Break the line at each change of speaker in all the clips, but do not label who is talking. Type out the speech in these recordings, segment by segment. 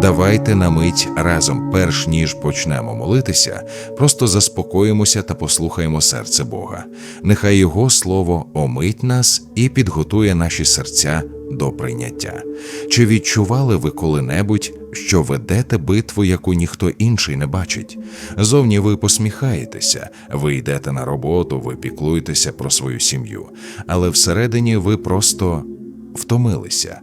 Давайте на мить разом, перш ніж почнемо молитися, просто заспокоїмося та послухаємо серце Бога. Нехай Його слово омить нас і підготує наші серця до прийняття. Чи відчували ви коли-небудь, що ведете битву, яку ніхто інший не бачить? Зовні ви посміхаєтеся, ви йдете на роботу, ви піклуєтеся про свою сім'ю, але всередині ви просто втомилися.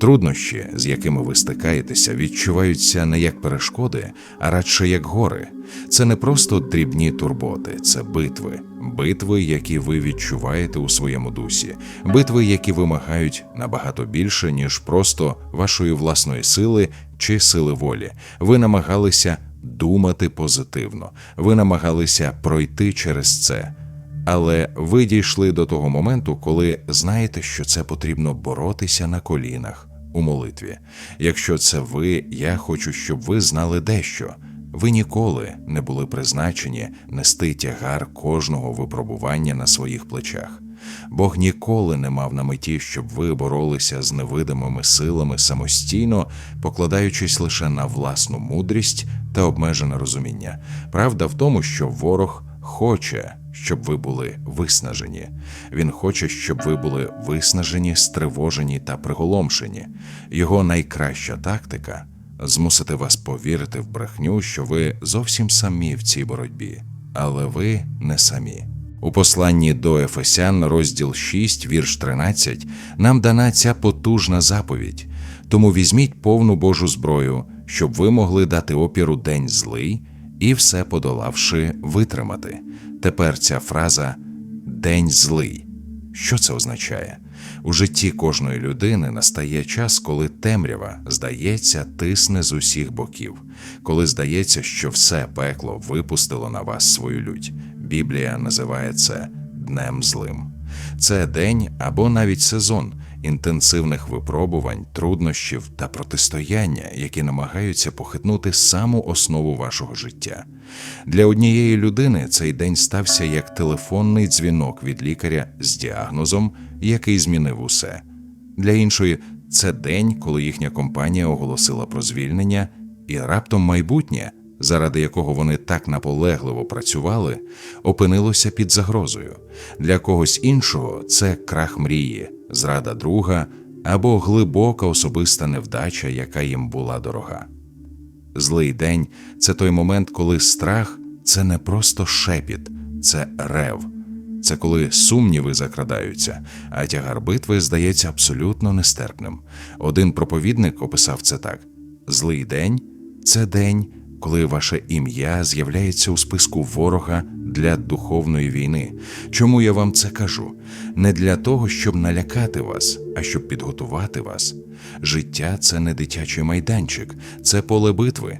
Труднощі, з якими ви стикаєтеся, відчуваються не як перешкоди, а радше як гори. Це не просто дрібні турботи, це битви, битви, які ви відчуваєте у своєму дусі, битви, які вимагають набагато більше, ніж просто вашої власної сили чи сили волі. Ви намагалися думати позитивно, ви намагалися пройти через це. Але ви дійшли до того моменту, коли знаєте, що це потрібно боротися на колінах у молитві. Якщо це ви, я хочу, щоб ви знали дещо. Ви ніколи не були призначені нести тягар кожного випробування на своїх плечах. Бог ніколи не мав на меті, щоб ви боролися з невидимими силами самостійно, покладаючись лише на власну мудрість та обмежене розуміння. Правда в тому, що ворог хоче, щоб ви були виснажені. Він хоче, щоб ви були виснажені, стривожені та приголомшені. Його найкраща тактика змусити вас повірити в брехню, що ви зовсім самі в цій боротьбі, але ви не самі. У посланні до Ефесян, розділ 6, вірш 13, нам дана ця потужна заповідь. Тому візьміть повну Божу зброю, щоб ви могли дати опіру день злий і все подолавши витримати. Тепер ця фраза день злий. Що це означає? У житті кожної людини настає час, коли темрява, здається, тисне з усіх боків, коли здається, що все пекло випустило на вас свою лють. Біблія називає це днем злим. Це день або навіть сезон інтенсивних випробувань, труднощів та протистояння, які намагаються похитнути саму основу вашого життя. Для однієї людини цей день стався як телефонний дзвінок від лікаря з діагнозом, який змінив усе. Для іншої це день, коли їхня компанія оголосила про звільнення, і раптом майбутнє, заради якого вони так наполегливо працювали, опинилося під загрозою. Для когось іншого це крах мрії, зрада друга або глибока особиста невдача, яка їм була дорога. Злий день це той момент, коли страх це не просто шепіт, це рев. Це коли сумніви закрадаються, а тягар битви здається абсолютно нестерпним. Один проповідник описав це так: злий день це день, коли ваше ім'я з'являється у списку ворога для духовної війни. Чому я вам це кажу? Не для того, щоб налякати вас, а щоб підготувати вас. Життя це не дитячий майданчик, це поле битви.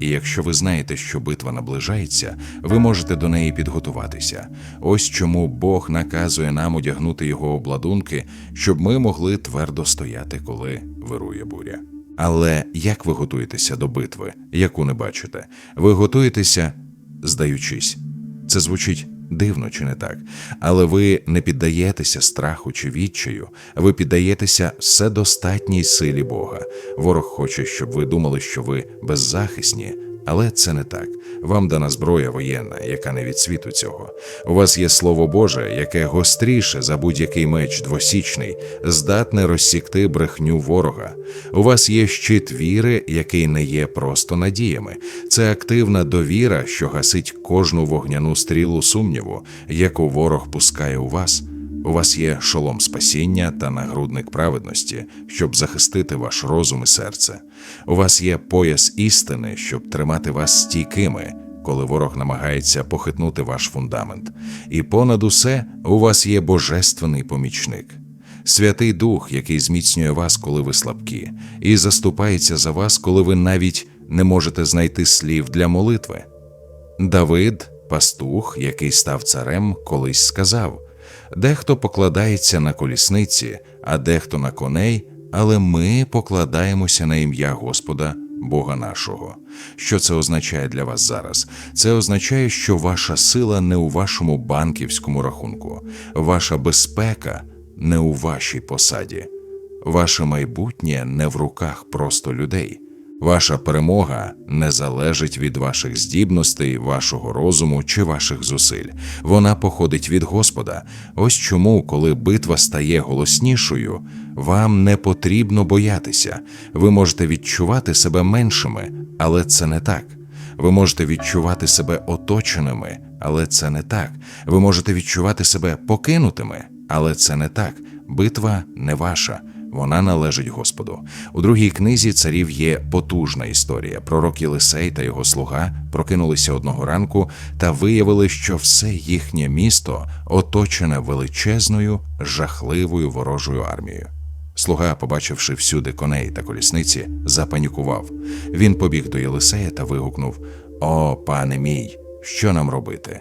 І якщо ви знаєте, що битва наближається, ви можете до неї підготуватися. Ось чому Бог наказує нам одягнути його обладунки, щоб ми могли твердо стояти, коли вирує буря. Але як ви готуєтеся до битви, яку не бачите? Ви готуєтеся, здаючись. Це звучить дивно чи не так, але ви не піддаєтеся страху чи відчаю, ви піддаєтеся вседостатній силі Бога. Ворог хоче, щоб ви думали, що ви беззахисні. Але це не так. Вам дана зброя воєнна, яка не від світу цього. У вас є слово Боже, яке гостріше за будь-який меч двосічний, здатне розсікти брехню ворога. У вас є щит віри, який не є просто надіями. Це активна довіра, що гасить кожну вогняну стрілу сумніву, яку ворог пускає у вас. У вас є шолом спасіння та нагрудник праведності, щоб захистити ваш розум і серце. У вас є пояс істини, щоб тримати вас стійкими, коли ворог намагається похитнути ваш фундамент. І понад усе у вас є божественний помічник. Святий Дух, який зміцнює вас, коли ви слабкі, і заступається за вас, коли ви навіть не можете знайти слів для молитви. Давид, пастух, який став царем, колись сказав: дехто покладається на колісниці, а дехто на коней, але ми покладаємося на ім'я Господа, Бога нашого. Що це означає для вас зараз? Це означає, що ваша сила не у вашому банківському рахунку, ваша безпека не у вашій посаді, ваше майбутнє не в руках просто людей. Ваша перемога не залежить від ваших здібностей, вашого розуму чи ваших зусиль. Вона походить від Господа. Ось чому, коли битва стає голоснішою, вам не потрібно боятися. Ви можете відчувати себе меншими, але це не так. Ви можете відчувати себе оточеними, але це не так. Ви можете відчувати себе покинутими, але це не так. Битва не ваша. Вона належить Господу. У другій книзі царів є потужна історія. Пророк Єлисей та його слуга прокинулися одного ранку та виявили, що все їхнє місто оточене величезною, жахливою ворожою армією. Слуга, побачивши всюди коней та колісниці, запанікував. Він побіг до Єлисея та вигукнув: О, пане мій, що нам робити?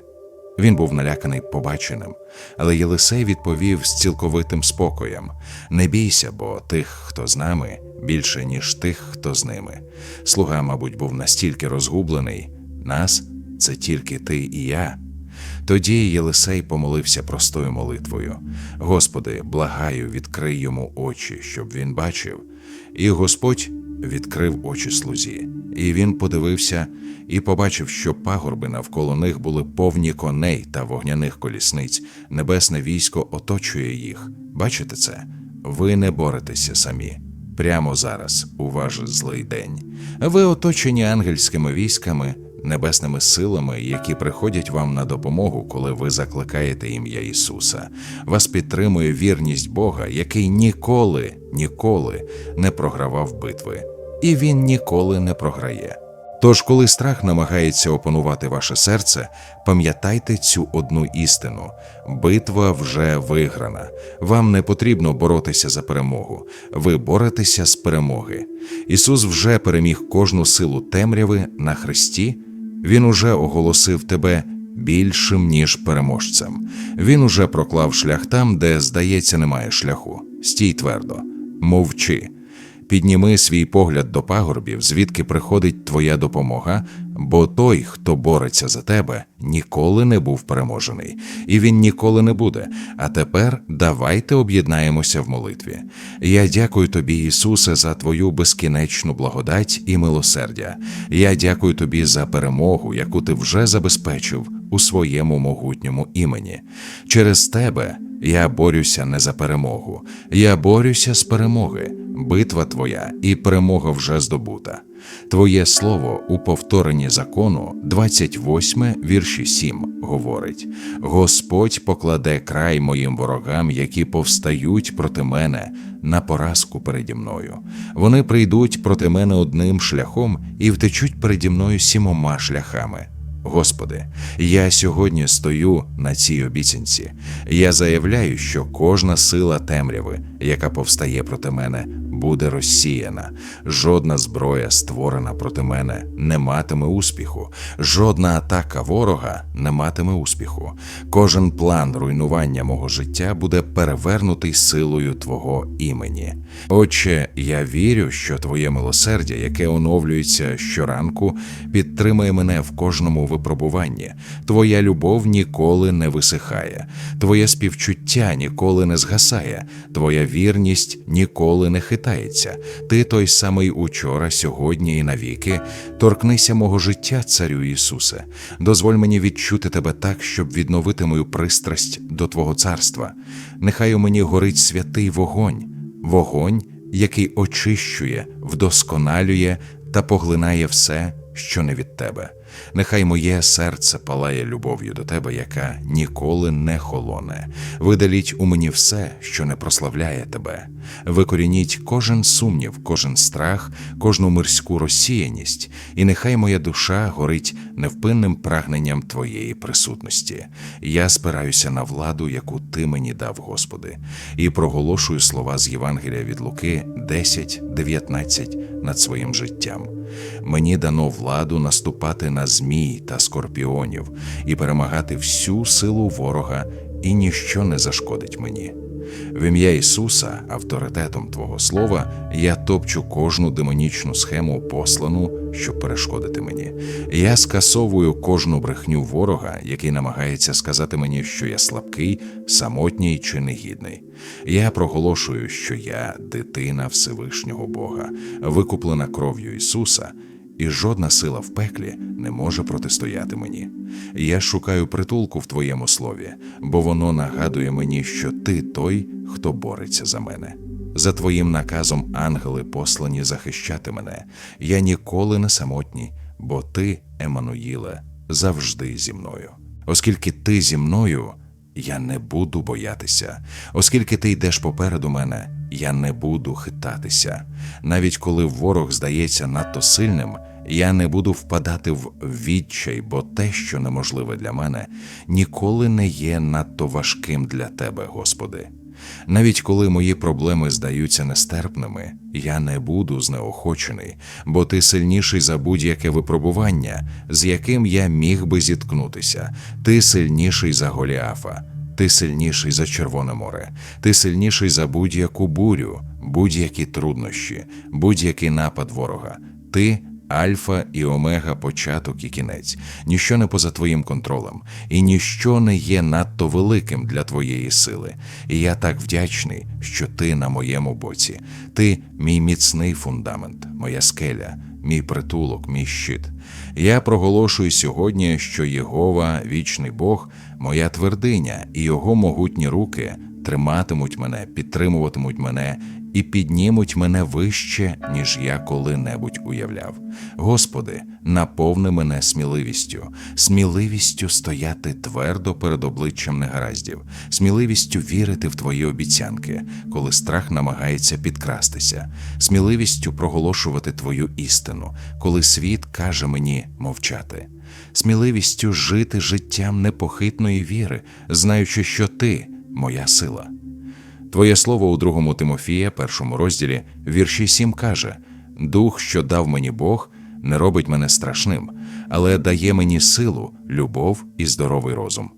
Він був наляканий побаченим, але Єлисей відповів з цілковитим спокоєм: Не бійся, бо тих, хто з нами, більше, ніж тих, хто з ними. Слуга, мабуть, був настільки розгублений нас це тільки ти і я. Тоді Єлисей помолився простою молитвою: Господи, благаю, відкрий йому очі, щоб він бачив. І Господь відкрив очі слузі, і він подивився і побачив, що пагорби навколо них були повні коней та вогняних колісниць. Небесне військо оточує їх. Бачите це? Ви не боретеся самі. Прямо зараз, у ваш злий день. Ви оточені ангельськими військами, небесними силами, які приходять вам на допомогу, коли ви закликаєте ім'я Ісуса. Вас підтримує вірність Бога, який ніколи, ніколи не програвав битви, і Він ніколи не програє. Тож, коли страх намагається опанувати ваше серце, пам'ятайте цю одну істину: битва вже виграна. Вам не потрібно боротися за перемогу, ви боретеся з перемоги. Ісус вже переміг кожну силу темряви на Христі. Він уже оголосив тебе більшим, ніж переможцем. Він уже проклав шлях там, де, здається, немає шляху. Стій твердо, мовчи. Підніми свій погляд до пагорбів, звідки приходить твоя допомога, бо той, хто бореться за тебе, ніколи не був переможений, і він ніколи не буде. А тепер давайте об'єднаємося в молитві. Я дякую тобі, Ісусе, за твою безкінечну благодать і милосердя. Я дякую тобі за перемогу, яку ти вже забезпечив у своєму могутньому імені. Через тебе. Я борюся не за перемогу, я борюся з перемоги. Битва твоя і перемога вже здобута. Твоє слово у повторенні закону, 28, вірші 7, говорить: Господь покладе край моїм ворогам, які повстають проти мене на поразку переді мною. Вони прийдуть проти мене одним шляхом і втечуть переді мною сімома шляхами. Господи, я сьогодні стою на цій обіцянці. Я заявляю, що кожна сила темряви, яка повстає проти мене, буде розсіяна. Жодна зброя, створена проти мене, не матиме успіху. Жодна атака ворога не матиме успіху. Кожен план руйнування мого життя буде перевернутий силою Твого імені. Отче, я вірю, що Твоє милосердя, яке оновлюється щоранку, підтримує мене в кожному випробуванні. Твоя любов ніколи не висихає, Твоє співчуття ніколи не згасає, Твоя вірність ніколи не хитається. Ти той самий учора, сьогодні і навіки. Торкнися мого життя, царю Ісусе. Дозволь мені відчути тебе так, щоб відновити мою пристрасть до Твого царства. Нехай у мені горить святий вогонь, вогонь, який очищує, вдосконалює та поглинає все, що не від тебе. Нехай моє серце палає любов'ю до тебе, яка ніколи не холоне. Видаліть у мені все, що не прославляє тебе. Викорініть кожен сумнів, кожен страх, кожну мирську розсіяність, і нехай моя душа горить невпинним прагненням твоєї присутності. Я спираюся на владу, яку ти мені дав, Господи, і проголошую слова з Євангелія від Луки 10, 19 над своїм життям. Мені дано владу наступати на змій та скорпіонів і перемагати всю силу ворога, і ніщо не зашкодить мені. В ім'я Ісуса, авторитетом Твого Слова, я топчу кожну демонічну схему послану, щоб перешкодити мені. Я скасовую кожну брехню ворога, який намагається сказати мені, що я слабкий, самотній чи негідний. Я проголошую, що я дитина Всевишнього Бога, викуплена кров'ю Ісуса і жодна сила в пеклі не може протистояти мені. Я шукаю притулку в твоєму слові, бо воно нагадує мені, що ти той, хто бореться за мене. За твоїм наказом ангели послані захищати мене. Я ніколи не самотній, бо ти, Еммануїле, завжди зі мною. Оскільки ти зі мною, я не буду боятися, оскільки ти йдеш попереду мене, я не буду хитатися. Навіть коли ворог здається надто сильним, я не буду впадати в відчай, бо те, що неможливе для мене, ніколи не є надто важким для тебе, Господи. Навіть коли мої проблеми здаються нестерпними, я не буду знеохочений, бо ти сильніший за будь-яке випробування, з яким я міг би зіткнутися. Ти сильніший за Голіафа, ти сильніший за Червоне море, ти сильніший за будь-яку бурю, будь-які труднощі, будь-який напад ворога. Ти Альфа і омега, початок і кінець, ніщо не поза твоїм контролем, і ніщо не є надто великим для твоєї сили. І я так вдячний, що ти на моєму боці. Ти мій міцний фундамент, моя скеля, мій притулок, мій щит. Я проголошую сьогодні, що Єгова, вічний Бог, моя твердиня, і його могутні руки триматимуть мене, підтримуватимуть мене і піднімуть мене вище, ніж я коли-небудь уявляв. Господи, наповни мене сміливістю, сміливістю стояти твердо перед обличчям негараздів, сміливістю вірити в Твої обіцянки, коли страх намагається підкрастися, сміливістю проголошувати Твою істину, коли світ каже мені мовчати, сміливістю жити життям непохитної віри, знаючи, що Ти моя сила. Твоє слово у другому Тимофія, першому розділі, вірші 7 каже: Дух, що дав мені Бог, не робить мене страшним, але дає мені силу, любов і здоровий розум.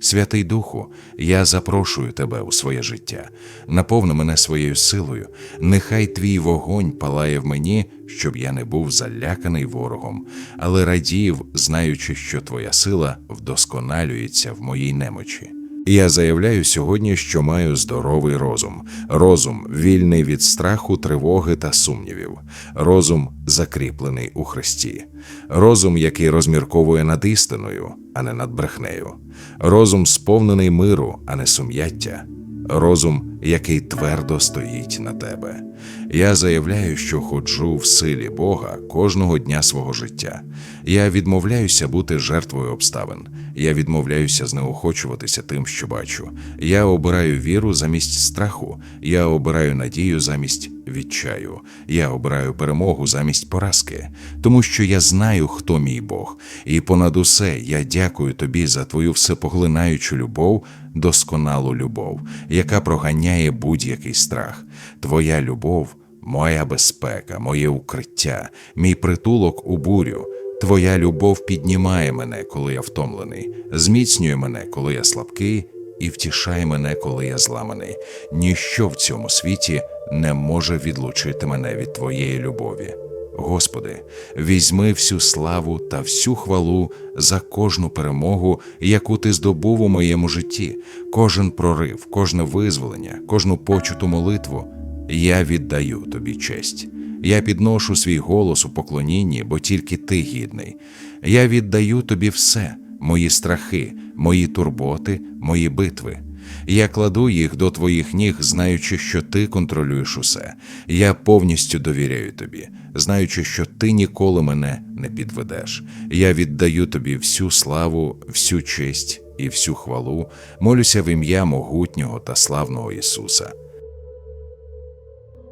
Святий Духу, я запрошую тебе у своє життя, наповни мене своєю силою, нехай твій вогонь палає в мені, щоб я не був заляканий ворогом, але радів, знаючи, що твоя сила вдосконалюється в моїй немочі. Я заявляю сьогодні, що маю здоровий розум, розум вільний від страху, тривоги та сумнівів, розум закріплений у Христі, розум, який розмірковує над істиною, а не над брехнею, розум сповнений миру, а не сум'яття, розум, який твердо стоїть на тебе. Я заявляю, що ходжу в силі Бога кожного дня свого життя. Я відмовляюся бути жертвою обставин. Я відмовляюся знеохочуватися тим, що бачу. Я обираю віру замість страху. Я обираю надію замість відчаю. Я обираю перемогу замість поразки, тому що я знаю, хто мій Бог, і понад усе я дякую тобі за твою всепоглинаючу любов, досконалу любов, яка проганяє будь-який страх. Твоя любов, моя безпека, моє укриття, мій притулок у бурю. Твоя любов піднімає мене, коли я втомлений, зміцнює мене, коли я слабкий, і втішає мене, коли я зламаний. Ніщо в цьому світі не може відлучити мене від Твоєї любові. Господи, візьми всю славу та всю хвалу за кожну перемогу, яку ти здобув у моєму житті, кожен прорив, кожне визволення, кожну почуту молитву. Я віддаю тобі честь. Я підношу свій голос у поклонінні, бо тільки ти гідний. Я віддаю тобі все, мої страхи, мої турботи, мої битви. Я кладу їх до твоїх ніг, знаючи, що ти контролюєш усе. Я повністю довіряю тобі, знаючи, що ти ніколи мене не підведеш. Я віддаю тобі всю славу, всю честь і всю хвалу, молюся в ім'я могутнього та славного Ісуса.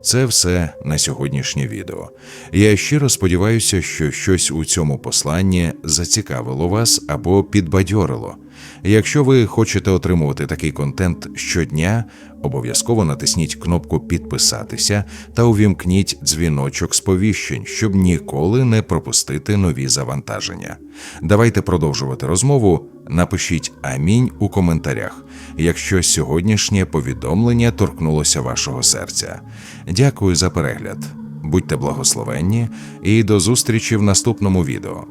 Це все на сьогоднішнє відео. Я щиро сподіваюся, що щось у цьому посланні зацікавило вас або підбадьорило. Якщо ви хочете отримувати такий контент щодня, обов'язково натисніть кнопку Підписатися та увімкніть дзвіночок сповіщень, щоб ніколи не пропустити нові завантаження. Давайте продовжувати розмову Напишіть Амінь у коментарях, якщо сьогоднішнє повідомлення торкнулося вашого серця. Дякую за перегляд. Будьте благословенні і до зустрічі в наступному відео.